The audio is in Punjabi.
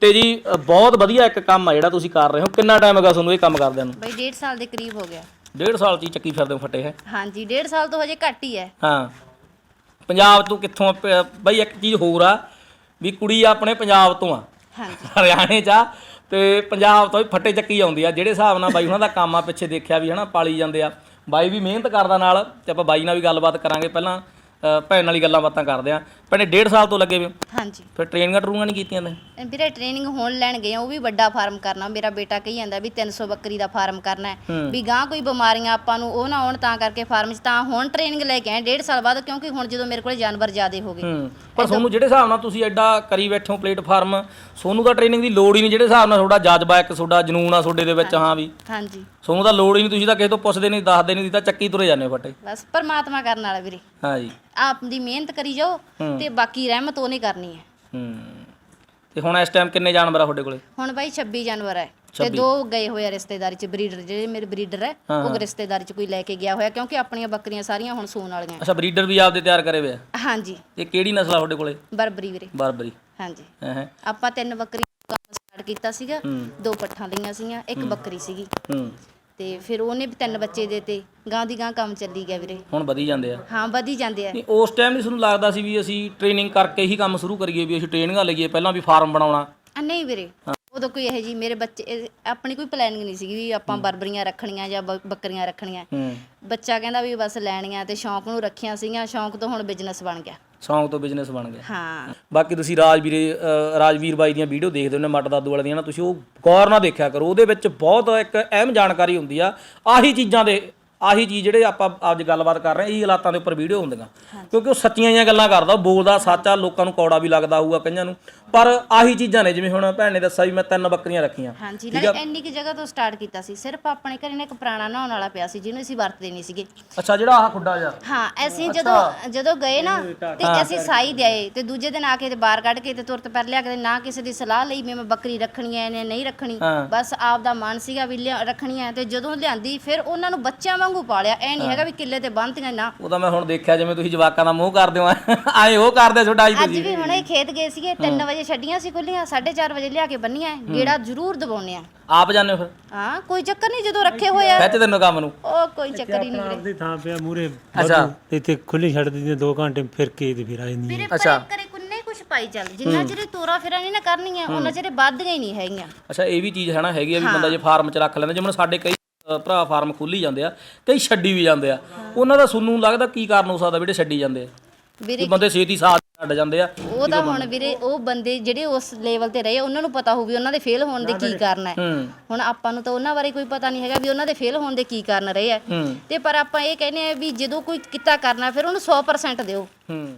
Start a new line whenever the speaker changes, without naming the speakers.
ਤੇ ਜੀ ਅ, ਬਹੁਤ ਵਧੀਆ ਇੱਕ ਕੰਮ ਆ ਜਿਹੜਾ ਤੁਸੀਂ ਕਰ ਰਹੇ ਹੋ। ਕਿੰਨਾ ਟਾਈਮ ਹੈਗਾ ਤੁਹਾਨੂੰ ਇਹ ਕੰਮ ਕਰਦਿਆਂ ਨੂੰ?
ਬਈ 1.5 ਸਾਲ ਦੇ ਕਰੀਬ ਹੋ ਗਿਆ।
ਡੇਢ ਸਾਲ ਹੀ ਚੱਕੀ ਫਿਰਦੇ ਹੋ ਫੱਟੇ ਹੈ?
ਹਾਂਜੀ 1.5 ਸਾਲ ਤੋਂ ਹਜੇ ਘੱਟ ਹੀ ਹੈ।
ਹਾਂ। ਪੰਜਾਬ ਤੋਂ ਕਿੱਥੋਂ ਪ- ਬਈ ਇੱਕ ਚੀਜ਼ ਹੋਰ ਆ ਵੀ ਕੁੜੀ ਆਪਣੇ ਪੰਜਾਬ ਤੋਂ ਆ।
ਹਾਂਜੀ।
ਹਰਿਆਣੇ ਚ ਆ ਤੇ ਪੰਜਾਬ ਤੋਂ ਵੀ ਫੱਟੇ ਚੱਕੀ ਆਉਂਦੀ ਆ। ਜਿਹੜੇ ਹਿਸਾਬ ਨਾਲ ਬਾਈ ਉਹਨਾਂ ਦਾ ਕੰਮ ਆ ਪਿੱਛੇ ਦੇਖਿਆ ਵੀ ਹਨਾ ਪਾਲੀ ਜਾਂਦੇ ਆ। ਬਾਈ ਵੀ ਮਿਹਨਤ ਕਰਦਾ ਨਾਲ ਤੇ ਆਪਾਂ ਬਾਈ ਨਾਲ ਵੀ ਗੱਲਬਾਤ ਕਰਾਂਗੇ ਪਹਿਲਾਂ। ਭੈਣ ਨਾਲ ਹੀ ਗੱਲਾਂ ਬਾਤਾਂ ਕਰਦੇ ਆ। ਭੈਣੇ ਡੇਢ ਸਾਲ ਤੋਂ ਲੱਗੇ ਵੇ ਹੋ।
ਹਾਂਜੀ।
ਫਿਰ ਟ੍ਰੇਨਿੰਗਾਂ ਟਰੂਆਂ ਨਹੀਂ ਕੀਤੀਆਂ ਨੇ
ਵੀਰੇ ਟ੍ਰੇਨਿੰਗ ਹੋਣ ਲੈਣ ਗਏ ਆ ਉਹ ਵੀ ਵੱਡਾ ਫਾਰਮ ਕਰਨਾ। ਮੇਰਾ ਬੇਟਾ ਕਹੀ ਜਾਂਦਾ ਵੀ 300 ਬੱਕਰੀ ਦਾ ਫਾਰਮ ਕਰਨਾ ਹੈ।
ਹੂੰ।
ਵੀ ਗਾਂ ਕੋਈ ਬਿਮਾਰੀਆਂ ਆਪਾਂ ਨੂੰ ਉਹ ਨਾ ਆਉਣ ਤਾਂ ਕਰਕੇ ਫਾਰਮ 'ਚ। ਤਾਂ ਹੁਣ ਟ੍ਰੇਨਿੰਗ ਲੈ ਕੇ ਆਏ 1.5 ਸਾਲ ਬਾਅਦ ਕਿਉਂਕਿ ਹੁਣ ਜਦੋਂ ਮੇਰੇ ਕੋਲੇ ਜਾਨਵਰ ਜ਼ਿਆਦੇ ਹੋ ਗਏ।
ਹੂੰ। ਪਰ ਤੁਹਾਨੂੰ ਜਿਹੜੇ ਹਿਸਾਬ ਨਾਲ ਤੁਸੀਂ ਐਡਾ ਕਰੀ ਬੈਠੇ ਹੋ ਪਲੇਟਫਾਰਮ ਤੁਹਾਨੂੰ ਤਾਂ ਟ੍ਰੇਨਿੰਗ ਦੀ ਲੋੜ ਹੀ ਨਹੀਂ। ਜਿਹੜੇ ਹਿਸਾਬ ਨਾਲ ਤੁਹਾਡਾ ਜਜ਼ਬਾ ਇੱਕ ਤੁਹਾਡਾ ਜਨੂਨ ਆ ਤੁਹਾਡੇ ਦੇ ਵਿੱਚ ਹਾਂ ਵੀ।
ਹਾਂਜੀ।
ਤੁਹਾਨੂੰ ਤਾਂ ਲੋੜ ਹੀ ਨਹੀਂ ਤੁਸੀਂ ਤਾਂ ਕਿਸੇ ਤੋਂ ਪੁੱਛਦੇ ਨਹੀਂ ਦੱਸਦੇ ਨਹੀਂ ਤੁਸੀਂ ਤਾਂ ਚੱਕੀ ਤੁਰੇ ਜਾਂਦੇ ਹੋ ਫੱਟੇ।
ਬਸ ਪਰਮਾਤਮਾ ਕਰਨ ਵਾਲਾ ਵੀਰੇ।
ਹਾਂ ਜੀ।
ਆਪ ਦੀ ਮਿਹਨਤ ਕਰੀ ਜਾਓ ਤੇ ਬਾਕੀ ਰਹਿਮਤ ਉਹਨੇ ਕਰਨੀ ਹੈ।
ਹੂੰ। ਤੇ ਹੁਣ ਇਸ ਟਾਈਮ ਕਿੰਨੇ ਜਾਨਵਰ ਆ ਤੁਹਾਡੇ ਕੋਲੇ?
ਹੁਣ ਬਾਈ 26 ਜਾਨਵਰ ਹੈ ਤੇ ਦੋ ਗਏ ਹੋਏ ਆ ਰਿਸ਼ਤੇਦਾਰੀ ਚ ਬਰੀਡਰ ਜਿਹੜੇ ਮੇਰੇ ਬਰੀਡਰ ਹੈ ਉਹ ਰਿਸ਼ਤੇਦਾਰੀ ਚ ਕੋਈ ਲੈ ਕੇ ਗਿਆ ਹੋਇਆ ਕਿਉਂਕਿ ਆਪਣੀਆਂ ਬੱਕਰੀਆਂ ਸਾਰੀਆਂ ਹੁਣ ਸੂਣ ਵਾਲੀਆਂ
ਅੱਛਾ ਬਰੀਡਰ ਵੀ ਆਪਦੇ ਤਿਆਰ ਕਰੇ ਹੋਏ ਆ?
ਹਾਂਜੀ।
ਤੇ ਕਿਹੜੀ ਨਸਲ ਆ ਤੁਹਾਡੇ ਕੋਲੇ?
ਬਰਬਰੀ ਵੀਰੇ।
ਬਰਬਰੀ।
ਹਾਂਜੀ। ਆਪਾਂ ਤਿੰਨ ਬੱਕਰੀਆਂ ਸਟਾਰਟ ਕੀਤਾ ਸੀਗਾ। ਦੋ ਪੱਠਾਂ ਲਈਆਂ ਸੀਗੀਆਂ ਇੱਕ ਬੱਕਰੀ ਸੀਗੀ।
ਹੂੰ।
ਤੇ ਫਿਰ ਉਹਨੇ ਵੀ ਤਿੰਨ ਬੱਚੇ ਦੇਤੇ ਗਾਂ ਦੀ ਗਾਂ ਕੰਮ ਚੱਲੀ ਗਿਆ ਵੀਰੇ।
ਹੁਣ ਵਧੀ ਜਾਂਦੇ ਆ।
ਹਾਂ ਵਧੀ ਜਾਂਦੇ ਆ।
ਨਹੀਂ ਉਸ ਟਾਈਮ ਨਹੀਂ ਤੁਹਾਨੂੰ ਲੱਗਦਾ ਸੀ ਵੀ ਅਸੀਂ ਟ੍ਰੇਨਿੰਗ ਕਰਕੇ ਹੀ ਕੰਮ ਸ਼ੁਰੂ ਕਰੀਏ ਵੀ ਅਸੀਂ ਟ੍ਰੇਨਿੰਗਾਂ ਲਈਏ ਪਹਿਲਾਂ ਵੀ ਫਾਰਮ ਬਣਾਉਣਾ।
ਆ ਨਹੀਂ ਵੀਰੇ ਉਦੋਂ ਕੋਈ ਇਹ ਜੀ ਮੇਰੇ ਬੱਚੇ ਇਹ- ਆਪਣੀ ਕੋਈ ਪਲੈਨਿੰਗ ਨਹੀਂ ਸੀਗੀ ਵੀ ਆਪਾਂ ਬਰਬਰੀਆਂ ਰੱਖਣੀਆਂ ਜਾਂ ਬ- ਬੱਕਰੀਆਂ ਰੱਖਣੀਆਂ।
ਹੂੰ।
ਬੱਚਾ ਕਹਿੰਦਾ ਵੀ ਬਸ ਲੈਣੀਆਂ ਤੇ ਸ਼ੌਂਕ ਨੂੰ ਰੱਖੀਆਂ ਸੀਗੀਆਂ ਸ਼ੌਂਕ ਤੋਂ ਹੁਣ ਬਿਜ਼ਨਸ ਬਣ ਗਿਆ।
ਸੌਂਗ ਤੋਂ ਬਿਜ਼ਨਸ ਬਣ ਗਿਆ
ਹਾਂ।
ਬਾਕੀ ਤੁਸੀਂ ਰਾਜਵੀਰੇ ਰਾਜਵੀਰ ਬਾਈ ਦੀਆਂ ਵੀਡੀਓ ਦੇਖਦੇ ਹੁੰਦੇ ਮੱਟ ਦਾਦੂ ਵਾਲੇ ਦੀਆਂ ਨਾ ਤੁਸੀਂ ਉਹ ਗੌਰ ਨਾਲ ਦੇਖਿਆ ਕਰੋ ਉਹਦੇ ਵਿੱਚ ਬਹੁਤ ਇੱਕ ਅਹਿਮ ਜਾਣਕਾਰੀ ਹੁੰਦੀ ਆ ਆਹੀ ਚੀਜ਼ਾਂ ਦੇ ਆਹੀ ਚੀਜ਼ ਜਿਹੜੇ ਆਪਾਂ ਅੱਜ ਗੱਲਬਾਤ ਕਰ ਰਹੇ ਇਹ ਹਾਲਾਤਾਂ ਦੇ ਉੱਪਰ ਵੀਡੀਓ ਹੁੰਦੀਆਂ। ਕਿਉਂਕਿ ਉਹ ਸੱਚੀਆਂ ਜਿਹੀਆਂ ਗੱਲਾਂ ਕਰਦਾ ਉਹ ਬੋਲਦਾ ਸੱਚਾ ਲੋਕਾਂ ਨੂੰ ਕੌੜਾ ਵੀ ਲੱਗਦਾ ਹੋਊਗਾ ਕਈਆਂ ਨੂੰ। ਪਰ ਆਹੀ ਚੀਜ਼ਾਂ ਨੇ ਜਿਵੇਂ ਹੁਣ ਭੈਣ ਨੇ ਦੱਸਿਆ ਵੀ ਮੈਂ ਤਿੰਨ ਬੱਕਰੀਆਂ ਰੱਖੀਆਂ।
ਹਾਂਜੀ ਨਾਲੇ ਇੰਨੀ ਕਿ ਜਗ੍ਹਾ ਤੋਂ ਸਟਾਰਟ ਕੀਤਾ ਸੀ। ਸਿਰਫ ਆਪਣੇ ਘਰੇ ਨਾ ਇੱਕ ਪੁਰਾਣਾ ਨਹਾਉਣ ਵਾਲਾ ਪਿਆ ਸੀ ਜਿਹਨੂੰ ਅਸੀਂ ਵਰਤਦੇ ਨਹੀਂ ਸੀਗੇ।
ਅੱਛਾ ਜਿਹੜਾ ਆਹ ਖੁੱਡਾ ਜਾ
ਹਾਂ ਅਸੀਂ ਜਦੋਂ ਜਦੋਂ ਗਏ ਨਾ ਤੇ ਅਸੀਂ ਸਾਈ ਦੇਏ ਤੇ ਦੂਜੇ ਦਿਨ ਆ ਕੇ ਤੇ ਬਾਹਰ ਕੱਢ ਕੇ ਤੇ ਤੁਰਤ ਪਰ ਲਿਆ ਕੇ ਨਾ ਕਿਸੇ ਦੀ ਸਲਾਹ ਲਈ ਮੈਂ ਬੱਕਰੀ ਰੱਖਣੀ ਐ ਨੇ ਨਹੀਂ ਰੱਖਣੀ। ਬਸ ਆਪ ਦਾ ਮਨ ਸੀਗਾ ਵੀ ਰੱਖਣੀ ਐ ਤੇ ਜਦੋਂ ਲਿਆਂਦੀ ਫਿਰ ਉਹਨਾਂ ਨੂੰ ਬੱਚਿਆਂ ਵਾਂਗੂ ਪਾਲਿਆ ਐ ਨਹੀਂ ਹੈਗਾ ਵੀ ਕਿੱਲੇ ਤੇ ਬੰਨ੍ਹਤੀਆਂ ਨਾ।
ਉਹ ਤਾਂ ਮੈਂ ਹੁਣ ਦੇਖਿਆ ਜਿਵੇਂ ਤੁਸੀਂ ਜਵਾਕਾਂ ਦਾ ਮੂੰਹ ਕਰਦੇ ਹੋ ਆਏ ਉਹ ਕਰਦੇ ਛੋਟਾ ਜੀ
ਅੱਜ
ਤੁਸੀਂ।
ਵੀ ਹੁਣੇ ਖੇਤ ਗਏ ਸੀਗੇ 3 ਵਜੇ ਛੱਡੀਆਂ ਸੀ ਖੁੱਲੀਆਂ 4:30 ਵਜੇ ਲਿਆ ਕੇ ਬੰਨੀਆਂ ਗੇੜਾ ਜ਼ਰੂਰ ਦਬਾਉਨੇ ਆ।
ਆਪ ਜਾਂਦੇ ਹੋ ਫਿਰ?
ਹਾਂ ਕੋਈ ਚੱਕਰ ਨਹੀਂ ਜਦੋਂ ਰੱਖੇ ਹੋਏ ਆ।
ਖਿੱਚ ਤੈਨੂੰ ਕੰਮ ਨੂੰ?
ਉਹ ਕੋਈ ਚੱਕਰ ਹੀ ਨਹੀਂ ਵੀਰੇ।
ਆਪਦੀ ਥਾਂ ਪਿਆ ਮੂਰੇ
ਅੱਛਾ।
ਤੇ ਇੱਥੇ ਖੁੱਲੀ ਛੱਡ ਦਿੰਦੇ 2 ਘੰਟੇ ਫਿਰ ਕੇ ਤੇ ਫਿਰ ਆ ਜਾਂਦੀ
ਵੀਰੇ ਪਰੇ ਕਰੇ ਕੁੰਨੇ ਕੁਛ ਪਾਈ ਚੱਲ ਜਿੰਨਾ ਚਿਰ ਤੋਰਾ ਫੇਰਾ ਨਹੀਂ ਨਾ ਕਰਨੀਆਂ ਉਹਨਾਂ ਚਿਰ ਵੱਧਦੀਆਂ ਹੀ ਨਹੀਂ ਹੈਗੀਆਂ।
ਅੱਛਾ ਇਹ ਵੀ ਚੀਜ਼ ਹੈ ਨਾ ਹੈਗੀ ਆ ਵੀ ਬੰਦਾ ਜੇ ਫਾਰਮ 'ਚ ਰੱਖ ਲੈਂਦਾ ਜਿਵੇਂ ਹੁਣ ਸਾਡੇ ਕਈ ਭਰਾ ਫਾਰਮ ਖੋਲੀ ਜਾਂਦੇ ਆ ਕਈ ਛੱਡੀ ਵੀ ਜਾਂਦੇ ਆ। ਉਹਨਾਂ ਦਾ ਸੁਣਨ ਨੂੰ ਲੱਗਦਾ ਕੀ ਕਾਰਨ ਹੋ ਸਕਦਾ ਵੀ ਜਿਹੜੇ ਛੱਡੀ ਜਾਂਦੇ ਆ?
ਵੀਰੇ
ਵੀ ਬੰਦੇ ਛੇਤੀ ਸਾਥ ਛੱਡ ਜਾਂਦੇ ਆ।
ਉਹ ਤਾਂ ਹੁਣ ਵੀਰੇ ਉਹ ਬੰਦੇ ਜਿਹੜੇ ਉਸ ਲੈਵਲ ਤੇ ਰਹੇ ਉਹਨਾਂ ਨੂੰ ਪਤਾ ਹੋਊ ਵੀ ਉਹਨਾਂ ਦੇ ਫੇਲ ਹੋਣ ਦੇ ਕੀ ਕਾਰਨ ਹੈ।
ਹੂੰ।
ਹੁਣ ਆਪਾਂ ਨੂੰ ਤਾਂ ਉਹਨਾਂ ਬਾਰੇ ਕੋਈ ਪਤਾ ਨਹੀਂ ਹੈਗਾ ਵੀ ਉਹਨਾਂ ਦੇ ਫੇਲ ਹੋਣ ਦੇ ਕੀ ਕਾਰਨ ਰਹੇ ਆ।
ਹੂੰ।
ਤੇ ਪਰ ਆਪਾਂ ਇਹ ਕਹਿੰਦੇ ਆ ਵੀ ਜਦੋਂ ਕੋਈ ਕਿੱਤਾ ਕਰਨਾ ਫਿਰ ਉਹਨੂੰ 100% ਦਿਓ।
ਹੂੰ।